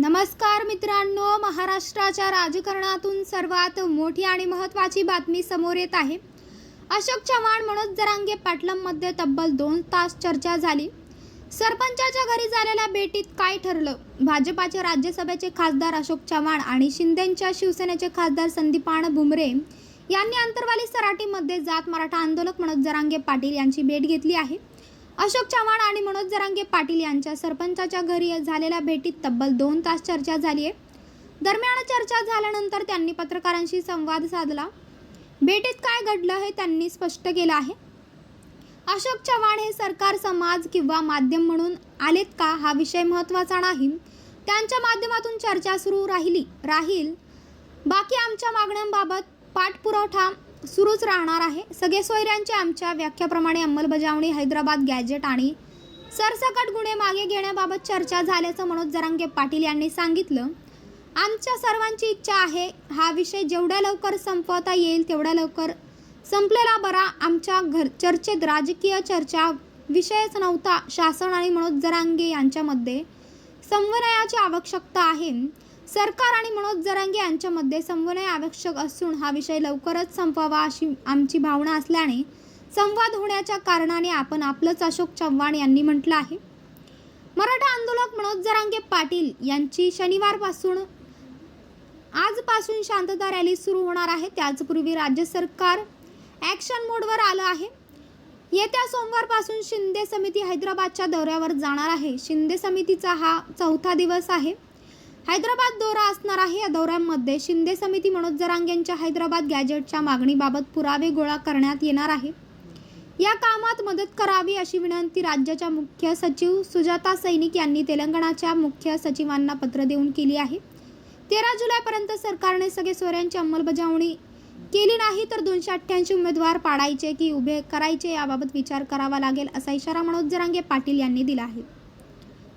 नमस्कार मित्रांनो महाराष्ट्राच्या राजकारणातून सर्वात मोठी आणि महत्त्वाची बातमी समोर येत आहे. अशोक चव्हाण मनोज जरांगे पाटलममध्ये तब्बल दोन तास चर्चा झाली. सरपंचाच्या घरी झालेल्या भेटीत काय ठरलं? भाजपाचे राज्यसभेचे खासदार अशोक चव्हाण आणि शिंदेच्या शिवसेनेचे खासदार संदीपान भुमरे यांनी अंतरवाली सराटीमध्ये जात मराठा आंदोलक मनोज जरांगे पाटील यांची भेट घेतली आहे. अशोक चव्हाण आणि मनोज जरांगे पाटील यांच्या सरपंचाच्या घरी झालेल्या भेटीत तब्बल दोन तास चर्चा झाली आहे. दरम्यान चर्चा झाल्यानंतर त्यांनी पत्रकारांशी संवाद साधला. भेटीत काय घडलं हे त्यांनी स्पष्ट केलं आहे. अशोक चव्हाण हे सरकार समाज किंवा माध्यम म्हणून आलेत का हा विषय महत्त्वाचा नाही. त्यांच्या माध्यमातून चर्चा सुरू राहिली राहील. बाकी आमच्या मागण्यांबाबत पाठपुरवठा सुरूच राहणार आहे. सगळे सोयऱ्यांची आमच्या व्याख्याप्रमाणे अंमलबजावणी हैदराबाद गॅजेट आणि सरसकट गुन्हे मागे घेण्याबाबत चर्चा झाल्याचं मनोज जरांगे पाटील यांनी सांगितलं. आमच्या सर्वांची इच्छा आहे हा विषय जेवढ्या लवकर संपवता येईल तेवढ्या लवकर संपलेला बरा. आमच्या घर चर्चेत राजकीय चर्चा विषयच नव्हता. शासन आणि मनोज जरांगे यांच्यामध्ये समन्वयाची आवश्यकता आहे. सरकार आणि मनोज जरांगे यांच्यामध्ये समन्वय आवश्यक असून हा विषय लवकरच संपवावा अशी आमची भावना असल्याने संवाद होण्याच्या कारणाने आपण आपलंच अशोक चव्हाण यांनी म्हटलं आहे. मराठा आंदोलक मनोज जरांगे पाटील यांची शनिवारपासून आजपासून शांतता रॅली सुरू होणार आहे. त्याचपूर्वी राज्य सरकार ॲक्शन मोडवर आलं आहे. येत्या सोमवारपासून शिंदे समिती हैदराबादच्या दौऱ्यावर जाणार आहे. शिंदे समितीचा हा चौथा दिवस आहे. हैदराबाद दौरा असणार आहे. या दौऱ्यांमध्ये शिंदे समिती मनोज जरांगेंच्या हैदराबाद गॅजेटच्या मागणीबाबत पुरावे गोळा करण्यात येणार आहे. या कामात मदत करावी अशी विनंती राज्याच्या मुख्य सचिव सुजाता सैनिक यांनी तेलंगणाच्या मुख्य सचिवांना पत्र देऊन केली आहे. तेरा जुलैपर्यंत सरकारने सगळे सोऱ्यांची अंमलबजावणी केली नाही तर दोनशे अठ्ठ्याऐंशी उमेदवार पाडायचे की उभे करायचे याबाबत विचार करावा लागेल असा इशारा मनोज जरांगे पाटील यांनी दिला आहे.